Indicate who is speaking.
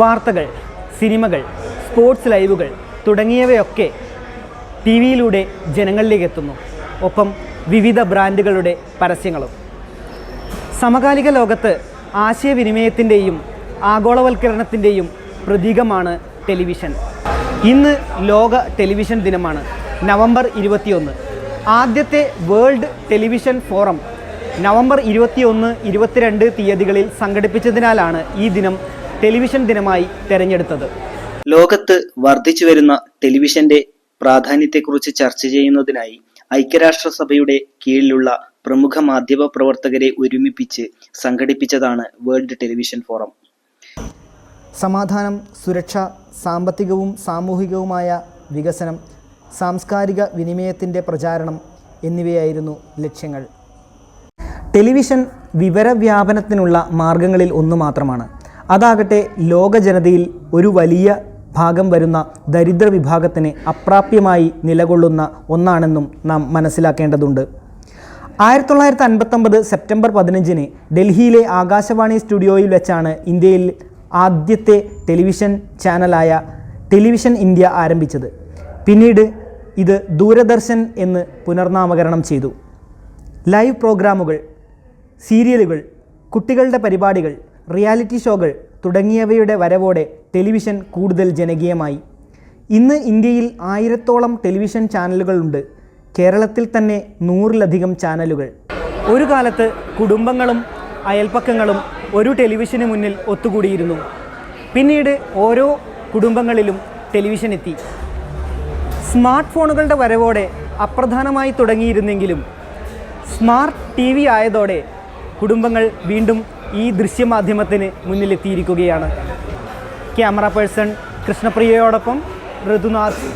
Speaker 1: വാർത്തകൾ സിനിമകൾ സ്പോർട്സ് ലൈവുകൾ തുടങ്ങിയവയൊക്കെ ടി വിയിലൂടെ ജനങ്ങളിലേക്ക് എത്തുന്നു ഒപ്പം വിവിധ ബ്രാൻഡുകളുടെ പരസ്യങ്ങളും. സമകാലിക ലോകത്ത് ആശയവിനിമയത്തിന്റെയും ആഗോളവൽക്കരണത്തിന്റെയും പ്രതീകമാണ് ടെലിവിഷൻ. ഇന്ന് ലോക ടെലിവിഷൻ ദിനമാണ് നവംബർ ഇരുപത്തിയൊന്ന്. ആദ്യത്തെ വേൾഡ് ടെലിവിഷൻ ഫോറം നവംബർ ഇരുപത്തിയൊന്ന് ഇരുപത്തിരണ്ട് തീയതികളിൽ സംഘടിപ്പിച്ചതിനാലാണ് ഈ ദിനം ടെലിവിഷൻ ദിനമായി തെരഞ്ഞെടുത്തത്.
Speaker 2: ലോകത്ത് വർദ്ധിച്ചു വരുന്ന ടെലിവിഷന്റെ പ്രാധാന്യത്തെക്കുറിച്ച് ചർച്ച ചെയ്യുന്നതിനായി ഐക്യരാഷ്ട്രസഭയുടെ കീഴിലുള്ള പ്രമുഖ മാധ്യമ പ്രവർത്തകരെ ഒരുമിപ്പിച്ച് സംഘടിപ്പിച്ചതാണ് വേൾഡ് ടെലിവിഷൻ ഫോറം.
Speaker 1: സമാധാനം സുരക്ഷ സാമ്പത്തികവും സാമൂഹികവുമായ വികസനം സാംസ്കാരിക വിനിമയത്തിന്റെ പ്രചാരണം എന്നിവയായിരുന്നു ലക്ഷ്യങ്ങൾ. ടെലിവിഷൻ വിവരവ്യാപനത്തിനുള്ള മാർഗങ്ങളിൽ ഒന്ന് മാത്രമാണ്. അതാകട്ടെ ലോക ജനതയിൽ ഒരു വലിയ ഭാഗം വരുന്ന ദരിദ്ര വിഭാഗത്തിന് അപ്രാപ്യമായി നിലകൊള്ളുന്ന ഒന്നാണെന്നും നാം മനസ്സിലാക്കേണ്ടതുണ്ട്. ആയിരത്തി തൊള്ളായിരത്തി അൻപത്തൊമ്പത് സെപ്റ്റംബർ പതിനഞ്ചിന് ഡൽഹിയിലെ ആകാശവാണി സ്റ്റുഡിയോയിൽ വെച്ചാണ് ഇന്ത്യയിൽ ആദ്യത്തെ ടെലിവിഷൻ ചാനലായ ടെലിവിഷൻ ഇന്ത്യ ആരംഭിച്ചത്. പിന്നീട് ഇത് ദൂരദർശൻ എന്ന് പുനർനാമകരണം ചെയ്തു. ലൈവ് പ്രോഗ്രാമുകൾ സീരിയലുകൾ കുട്ടികളുടെ പരിപാടികൾ റിയാലിറ്റി ഷോകൾ തുടങ്ങിയവയുടെ വരവോടെ ടെലിവിഷൻ കൂടുതൽ ജനകീയമായി. ഇന്ന് ഇന്ത്യയിൽ ആയിരത്തോളം ടെലിവിഷൻ ചാനലുകളുണ്ട്. കേരളത്തിൽ തന്നെ നൂറിലധികം ചാനലുകൾ. ഒരു കാലത്ത് കുടുംബങ്ങളും അയൽപ്പക്കങ്ങളും ഒരു ടെലിവിഷന് മുന്നിൽ ഒത്തുകൂടിയിരുന്നു. പിന്നീട് ഓരോ കുടുംബങ്ങളിലും ടെലിവിഷൻ എത്തി. സ്മാർട്ട് ഫോണുകളുടെ വരവോടെ അപ്രധാനമായി തുടങ്ങിയിരുന്നെങ്കിലും സ്മാർട്ട് ടി വി ആയതോടെ കുടുംബങ്ങൾ വീണ്ടും ഈ ദൃശ്യമാധ്യമത്തിന് മുന്നിലെത്തിയിരിക്കുകയാണ്. Camera person കൃഷ്ണപ്രിയയോടൊപ്പം ഋതുനാഥ്.